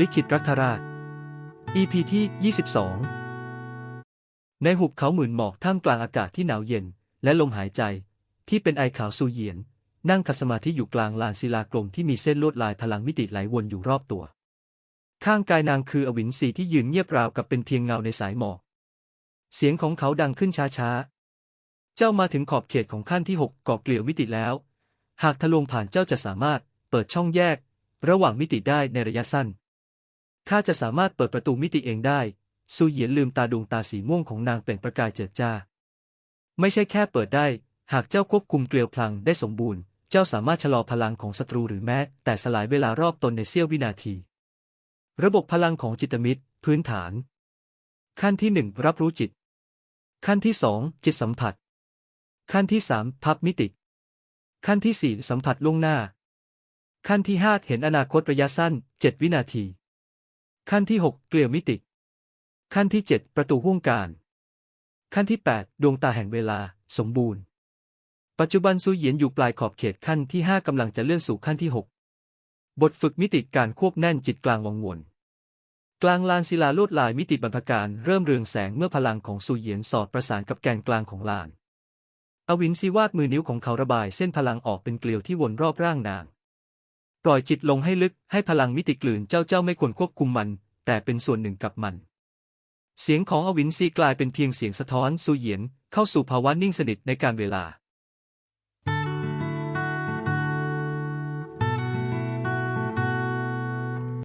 ลิขิตรัฐราช EP ที่ 22 ในหุบเขาหมื่นหมอกท่ามกลางอากาศที่หนาวเย็น และลมหายใจ ที่เป็นไอขาวซูเหยียน นั่งคัสมาธิอยู่กลางลานศิลากลมที่มีเส้นลวดลายพลังมิติไหลวนอยู่รอบตัว ข้างกายนางคืออวินสีที่ยืนเงียบราวกับเป็นเพียงเงาในสายหมอก เสียงของเขาดังขึ้นช้าๆ เจ้ามาถึงขอบเขตของขั้นที่หกก่อเกลียวมิติแล้ว หากทะลวงผ่านเจ้าจะสามารถเปิดช่องแยก ระหว่างมิติได้ในระยะสั้น ข้าจะสามารถเปิดประตูมิติเองได้ ซูเหยียนลืมตาดวงตาสีม่วงของนางเปล่งประกายเจิดจ้า ไม่ใช่แค่เปิดได้ หากเจ้าควบคุมเกลียวพลังได้สมบูรณ์ เจ้าสามารถชะลอพลังของศัตรูหรือแม้ แต่สลายเวลารอบตนในเสี้ยววินาที ระบบพลังของจิตมิตร พื้นฐาน ขั้นที่หนึ่งรับรู้จิต ขั้นที่สองจิตสัมผัส ขั้นที่สามพับมิติ ขั้นที่สี่สัมผัสล่วงหน้า ขั้นที่ห้าเห็นอนาคตระยะสั้นเจ็ดวินาที ขั้นที่หกเกลียวมิติ ขั้นที่เจ็ดประตูห้วงการ ขั้นที่แปดดวงตาแห่งเวลา สมบูรณ์ ปัจจุบันซูเหยียนอยู่ปลายขอบเขตขั้นที่ห้ากำลังจะเลื่อนสู่ขั้นที่หกบทฝึกมิติการควบแน่นจิตกลางวังวนกลางลานศิลาลวดลายมิติบรรพการเริ่มเรืองแสงเมื่อพลังของซูเหยียนสอดประสานกับแกนกลางของลาน อวินซีวาดมือนิ้วของเขาระบายเส้นพลังออกเป็นเกลียวที่วนรอบร่างนาง ปล่อยจิตลงให้ลึกให้พลังมิติกลืนเจ้าเจ้าไม่ควรควบคุมมัน แต่เป็นส่วนหนึ่งกับมัน เสียงของอวินซีกลายเป็นเพียงเสียงสะท้อนซูเหยียนเข้าสู่ภาวะนิ่งสนิทในการเวลา